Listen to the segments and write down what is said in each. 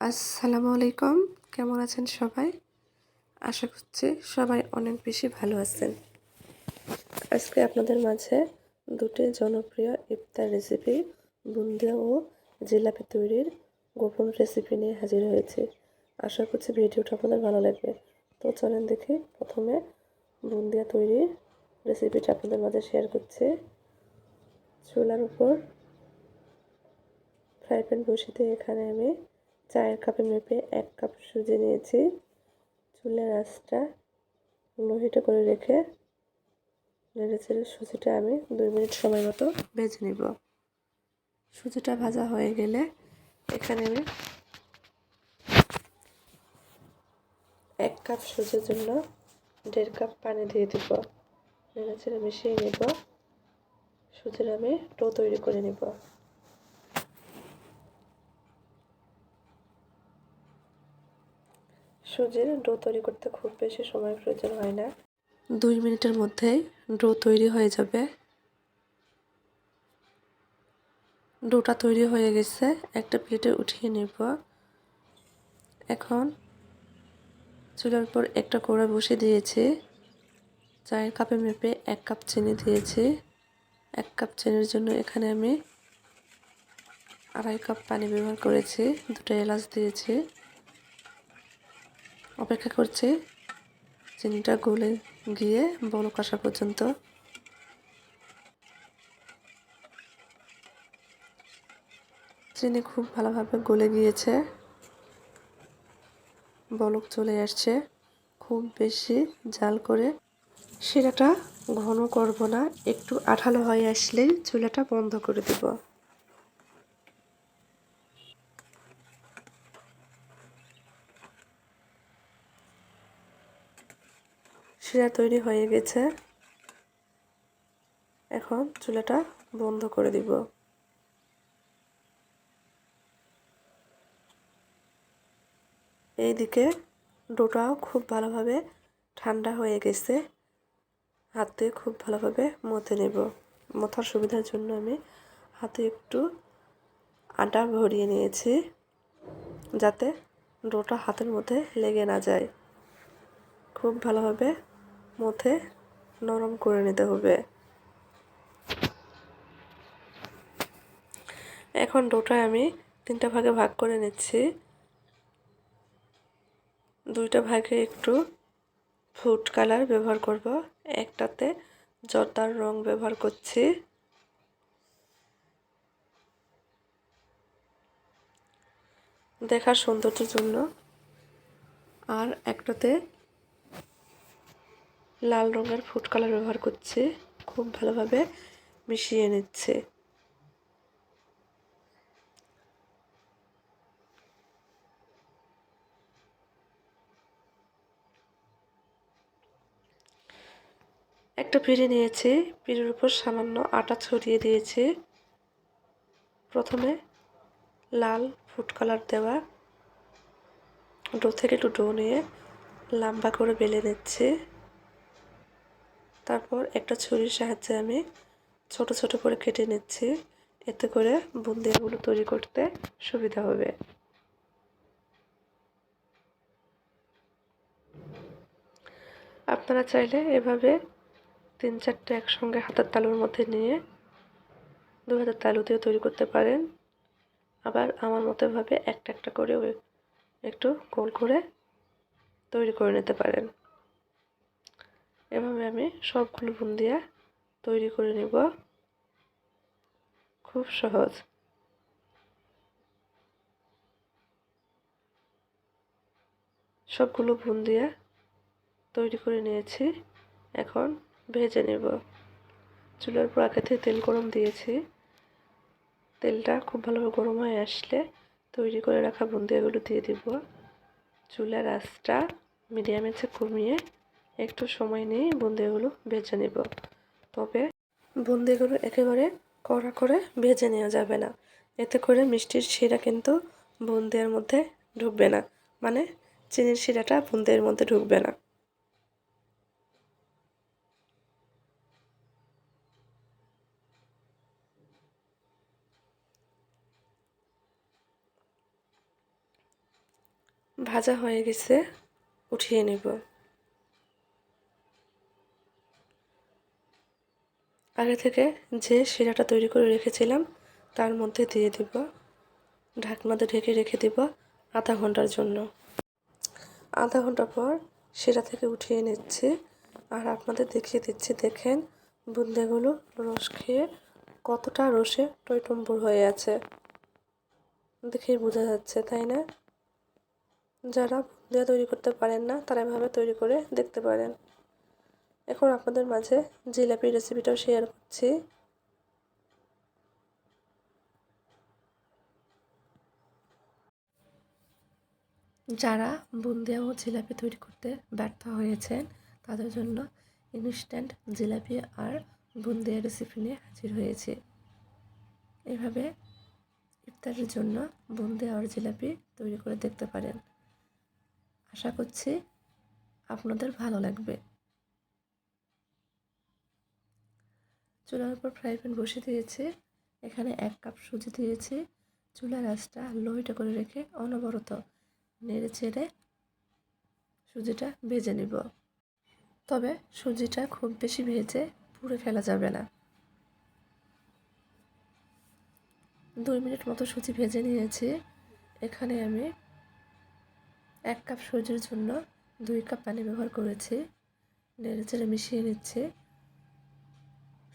আসসালামু আলাইকুম। কেমন আছেন সবাই? আশা করছি সবাই অনেক বেশি ভালো আছেন। আজকে আপনাদের মাঝে দুটি জনপ্রিয় ইফতার রেসিপি বুন্দিয়া ও জিলাপি তৈরির গোপন রেসিপি নিয়ে হাজির হয়েছে। আশা করছি ভিডিওটা আপনাদের ভালো লাগবে। তো চলেন দেখি প্রথমে বুন্দিয়া তৈরির রেসিপিটা আপনাদের মাঝে শেয়ার করছি। চুলার উপর ফ্রাই প্যান বসিয়ে এখানে আমি চায়ের কাপে মেপে এক কাপ সুজি নিয়েছি। চুলের আঁচটা লোহিটা করে রেখে নেড়ে সুজিটা আমি দুই মিনিট সময় মতো ভেজে নিব। সুজিটা ভাজা হয়ে গেলে এখানে আমি এক কাপ সুজির জন্য দেড় কাপ পানি দিয়ে দিব। নেড়ে ছেড়ে মিশিয়ে নেব। সুজির আমি টো তৈরি করে নিব। সুজির ডো তৈরি করতে খুব বেশি সময় প্রয়োজন হয় না। দুই মিনিটের মধ্যেই ডো তৈরি হয়ে যাবে। ডোটা তৈরি হয়ে গেছে। একটা প্লেটে উঠিয়ে নেব। এখন চুলার উপর একটা কোড়া বসে দিয়েছি। চায়ের কাপে মেপে এক কাপ চিনি দিয়েছি। এক কাপ চিনির জন্য এখানে আমি আড়াই কাপ পানি ব্যবহার করেছি। দুটো এলাচ দিয়েছি। অপেক্ষা করছি। চিনিটা গলে গিয়ে বড় কষা পর্যন্ত। চিনি খুব ভালোভাবে গলে গিয়েছে। বলক চলে আসছে। খুব বেশি জাল করে শিরাটা ঘন করব না, একটু আঠালো হয়ে আসলেই চুলাটা বন্ধ করে দেব। শিরা তৈরি হয়ে গেছে। এখন চুলাটা বন্ধ করে দিব। এইদিকে ডোটাও খুব ভালোভাবে ঠান্ডা হয়ে গেছে। হাতে খুব ভালোভাবে মতে নেব। মথার সুবিধার জন্য আমি হাতে একটু আটা ভরিয়ে নিয়েছি, যাতে ডোটা হাতের মধ্যে লেগে না যায়। খুব ভালোভাবে মধ্যে নরম করে নিতে হবে। এখন ডোটা আমি তিনটা ভাগে ভাগ করে নিচ্ছি। দুইটা ভাগে একটু ফুড কালার ব্যবহার করব। একটাতে জর্দার রং ব্যবহার করছি। দেখার সৌন্দর্যের জন্য। আর একটাতে লাল রঙের ফুড কালার ব্যবহার করছি, খুব ভালোভাবে মিশিয়ে নিচ্ছে। একটা পিঁড়ি নিয়েছি, পিঁড়ির উপর সামান্য আটা ছড়িয়ে দিয়েছি। প্রথমে লাল ফুড কালার দেওয়া ডো থেকে একটু ডো নিয়ে লম্বা করে বেলে নিচ্ছি। তারপর একটা ছুরির সাহায্যে আমি ছোট ছোট করে কেটে নিচ্ছি। এতে করে বুন্দিয়াগুলো তৈরি করতে সুবিধা হবে। আপনারা চাইলে এভাবে তিন চারটে একসঙ্গে হাতের তালুর মধ্যে নিয়ে দু হাতের তালু দিয়ে তৈরি করতে পারেন। আবার আমার মতোভাবে একটা একটা করে একটু গোল করে তৈরি করে নিতে পারেন। এভাবে আমি সবগুলো বুন্দিয়া তৈরি করে নিব। খুব সহজ। সবগুলো বুন্দিয়া তৈরি করে নিয়েছি। এখন ভেজে নেব। চুলার উপর আগে থেকে তেল গরম দিয়েছি। তেলটা খুব ভালোভাবে গরম হয়ে আসলে তৈরি করে রাখা বুন্দিয়াগুলো দিয়ে দিব। চুলার আঁচটা মিডিয়ামে কমিয়ে একটু সময় নিয়ে বুন্দিয়াগুলো ভেজে নেব। তবে বুন্দিয়াগুলো একেবারে কড়া করে ভেজে নেওয়া যাবে না। এতে করে মিষ্টির শিরা কিন্তু বুন্দিয়ার মধ্যে ঢুকবে না। মানে চিনির শিরাটা বুন্দিয়ার মধ্যে ঢুকবে না। ভাজা হয়ে গেছে, উঠিয়ে নেব। আগে থেকে যে শিরাটা তৈরি করে রেখেছিলাম, তার মধ্যে দিয়ে দিব। ঢাকনাতে ঢেকে রেখে দিব আধা ঘণ্টার জন্য। আধা ঘণ্টা পর শিরা থেকে উঠিয়ে নিচ্ছি। আর আপনাদের দেখিয়ে দিচ্ছি, দেখেন বুন্দেগুলো রস খেয়ে কতটা রসে টইটম্বুর হয়ে আছে। দেখেই বোঝা যাচ্ছে, তাই না? যারা বুন্দিয়া তৈরি করতে পারেন না, তারা এভাবে তৈরি করে দেখতে পারেন। এখন আপনাদের মাঝে জিলাপির রেসিপিটাও শেয়ার করছি। যারা বুন্দিয়া ও জিলাপি তৈরি করতে ব্যর্থ হয়েছেন, তাদের জন্য ইনস্ট্যান্ট জিলাপি আর বুন্দিয়া রেসিপি নিয়ে হাজির হয়েছে। এভাবে ইফতারের জন্য বুন্দিয়া আর জিলাপি তৈরি করে দেখতে পারেন। আশা করছি আপনাদের ভালো লাগবে। চুলার উপর ফ্রাই প্যান বসে দিয়েছি। এখানে এক কাপ সুজি দিয়েছি। চুলার আঁচটা লোহিটা করে রেখে অনবরত নেড়ে চেড়ে সুজিটা ভেজে নিব। তবে সুজিটা খুব বেশি ভেজে পুড়ে ফেলা যাবে না। দুই মিনিট মতো সুজি ভেজে নিয়েছি। এখানে আমি এক কাপ সুজির জন্য দুই কাপ পানি ব্যবহার করেছি। নেড়ে চেড়ে মিশিয়ে নিচ্ছি।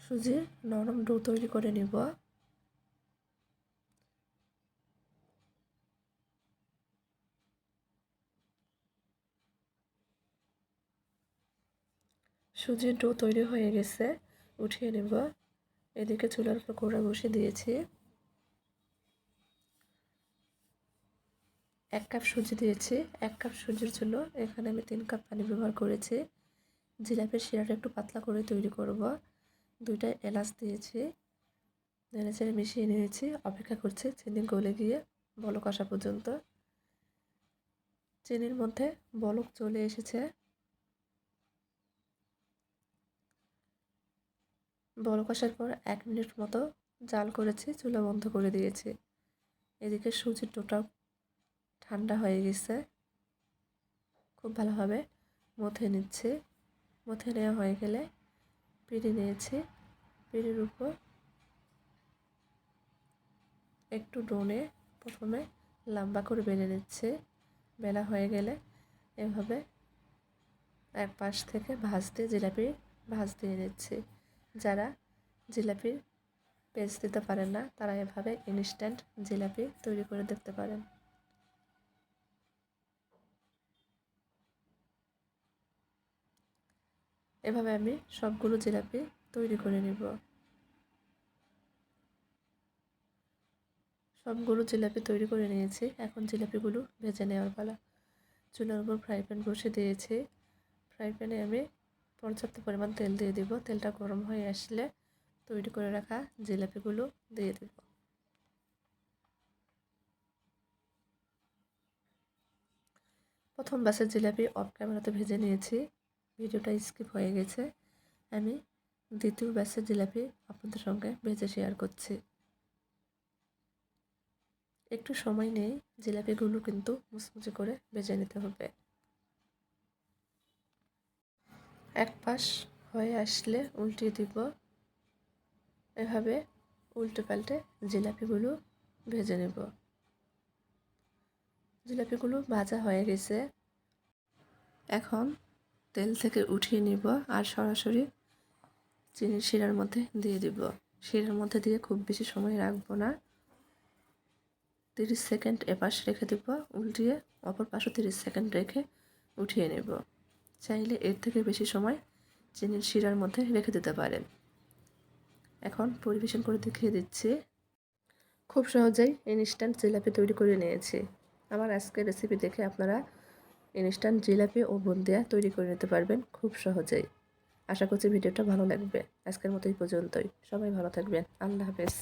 সুজির নরম ডো তৈরি করে নিব। সুজির ডো তৈরি হয়ে গেছে, উঠিয়ে নেব। এদিকে চুলার উপর কোড়া বসে দিয়েছি। এক কাপ সুজি দিয়েছি। এক কাপ সুজির জন্য এখানে আমি তিন কাপ পানি ব্যবহার করেছি। জিলাপির শিরাটা একটু পাতলা করে তৈরি করব। দুইটা এলাচ দিয়েছি। নেড়ে চেড়ে মিশিয়ে নিয়েছি। অপেক্ষা করছি চিনি গলে গিয়ে বলক আসা পর্যন্ত। চিনির মধ্যে বলক চলে এসেছে। বলক আসার পর এক মিনিট মতো জাল করেছি, চুলা বন্ধ করে দিয়েছি। এদিকে সুজির ডোটাও ঠান্ডা হয়ে গেছে। খুব ভালোভাবে মথে নিচ্ছে। মথে নেওয়া হয়ে গেলে পিড়ি নিয়েছি। পিড়ির উপর। একটু ডোনে প্রথমে লম্বা করে বেলে নিচ্ছে। বেলা হয়ে গেলে এভাবে এক পাশ থেকে ভাজ দিয়ে জিলাপি ভাজ দিয়ে নিচ্ছে। যারা জিলাপির পেস্ট দিতে পারেন না, তারা এভাবে ইনস্ট্যান্ট জিলাপি তৈরি করে দেখতে পারেন। এভাবে আমি সবগুলো জিলাপি তৈরি করে নিব। সবগুলো জিলাপি তৈরি করে নিয়েছি। এখন জিলাপিগুলো ভেজে নেওয়ার পালা। চুলার উপর ফ্রাই প্যান বসে দিয়েছি। ফ্রাই প্যানে আমি পর্যাপ্ত পরিমাণ তেল দিয়ে দিব। তেলটা গরম হয়ে আসলে তৈরি করে রাখা জিলাপিগুলো দিয়ে দেব। প্রথম বাসের জিলাপি অফ ক্যামেরাতে ভেজে নিয়েছি। ভিডিওটা স্কিপ হয়ে গেছে। আমি দ্বিতীয় ব্যাসের জিলাপি আপনাদের সঙ্গে ভেজে শেয়ার করছি। একটু সময় নেই, জিলাপিগুলো কিন্তু মুচমুচে করে ভেজে নিতে হবে। এক পাশ হয়ে আসলে উল্টিয়ে দিব। এভাবে উল্টে পাল্টে জিলাপিগুলো ভেজে নেব। জিলাপিগুলো ভাজা হয়ে গেছে। এখন তেল থেকে উঠিয়ে নিব আর সরাসরি চিনির শিরার মধ্যে দিয়ে দিব। শিরার মধ্যে দিয়ে খুব বেশি সময় রাখব না। তিরিশ সেকেন্ড এপাশ রেখে দিব, উল্টিয়ে অপর পাশে তিরিশ সেকেন্ড রেখে উঠিয়ে নেব। চাইলে এর থেকে বেশি সময় চিনির শিরার মধ্যে রেখে দিতে পারেন। এখন পরিবেশন করে দেখিয়ে দিচ্ছি। খুব সহজেই ইনস্ট্যান্ট জিলাপি তৈরি করে নিয়েছি। আমার আজকের রেসিপি দেখে আপনারা ইনস্ট্যান্ট জিলাপি ও বুন্দিয়া তৈরি করে নিতে পারবেন খুব সহজেই। আশা করছি ভিডিওটা ভালো লাগবে। আজকের মতো এই পর্যন্তই। সবাই ভালো থাকবেন। আল্লাহ হাফেজ।